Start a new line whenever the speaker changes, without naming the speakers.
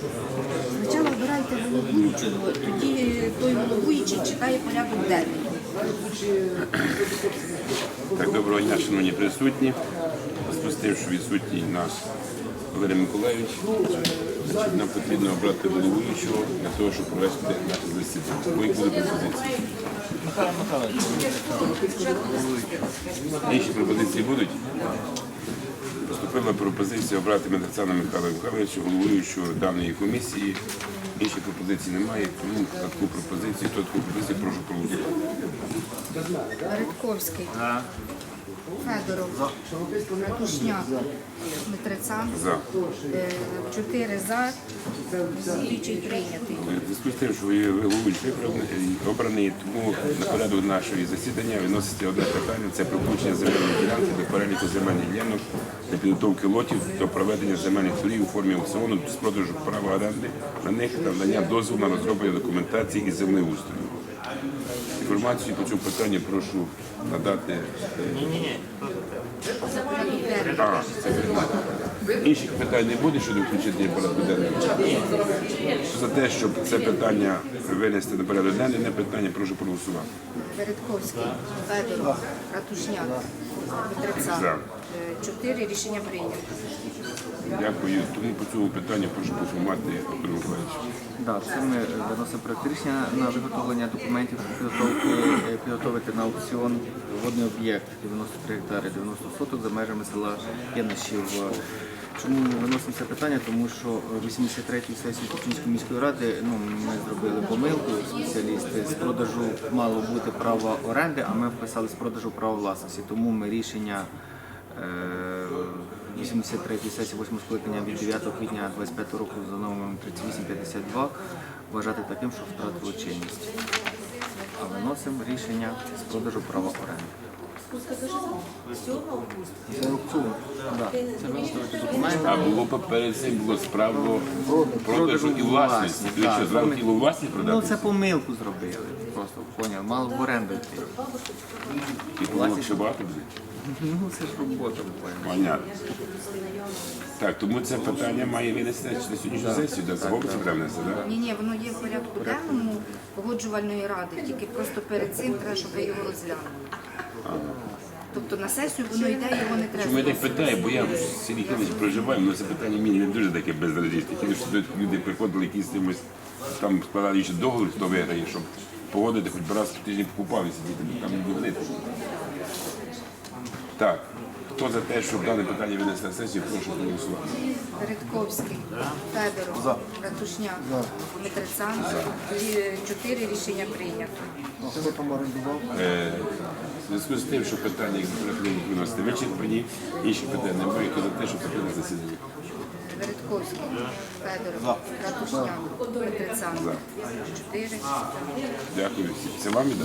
Спочатку обирайте головуючого, тоді той головуючий читає порядок денний.
Так, доброго дня, шановні присутні. Спустив, що відсутній наш Валерій Миколаївич. Значить, нам потрібно обрати головуючого для того, щоб провести наше засідання. Мої були пропозиції. Інші пропозиції будуть? Поступила пропозиція обрати Медицана Михайла Михайловича, головуючого даної комісії. Інших пропозицій немає, тому таку пропозицію, то таку пропозицію, прошу проголосувати.
Ридковський. Федоров. Ратушняк. Дмитрицан.
За.
Е, Чотири за. Слідчий прийнятий.
У зв'язку з тим, що ви головуючий обраний, тому на порядок нашої засідання виноситься одне питання це про включення земельної ділянки до переліку земельних ділянок для підготовки лотів до проведення земельних торгів у формі аукціону з продажу права оренди на них та надання дозволу на розроблення документації і землеустрою. Інформацію по цьому питанню прошу надати. А, це Інших питань не буде щодо включення порядку денного? За те, щоб це питання винести на порядок денний, не питання, прошу проголосувати.
Бередковський. Федоров. Ратушняк. Дмитрицан. Чотири рішення прийнято.
Дякую. Тому по цьому питанню прошу поінформувати Артур Миколаївич.
Да, це ми виносимо проект рішення на виготовлення документів підготовки, е, підготовити на аукціон водний об'єкт 93 гектари 90 соток за межами села Янишів. Чому ми виносимо це питання? Тому що 83-й сесії Кучинської міської ради ну, ми зробили помилку, спеціалісти, з продажу мало бути право оренди, а ми вписали з продажу права власності. Тому ми рішення е, 83-ї сесії 8 скликання від 9 квітня 25 року за номером 3852 вважати таким, що втратило чинність. А виносимо рішення з продажу права оренди. Це аукціон. Да. Це виготовити документи.
А було б перед цим було справо продажу і власності. Ви що, зразу хотіли власність
Ну
продати?
це помилку зробили. Просто поняв. Мало в оренду йти.
І помилок ще багато буде?
Ну це ж робота була.
Понятно. Так, тому це питання має винести на сьогоднішню сесію, де заговорці треба внести, так?
Ні, ні, воно є в порядку денному погоджувальної ради, тільки просто перед цим треба, щоб ви його розглянули. Тобто на сесію воно йде, його не треба.
Чому я так питаю, бо я в селі Хилич проживаю, але це питання мені не дуже таке безразлічне. Тільки що тут люди приходили якісь з кимось, там складали ще договір, хто виграє, щоб погодити, хоч би раз в тиждень покупав і сидіти, там не говорити. Так, хто за те, щоб дане питання винести на сесію, прошу проголосувати.
Ридковський, Федоров, Ратушняк, Дмитрицан. Чотири рішення прийнято.
Хто там орендував?
Е, В зв'язку з тим, що питання, які переходять виносити вичерпані, інші питання немає, хто за те, щоб закрити засідання.
Бередковський, Федоров, Ратушняк, Дмитрицан. Чотири.
Дякую всім. Це вам іде?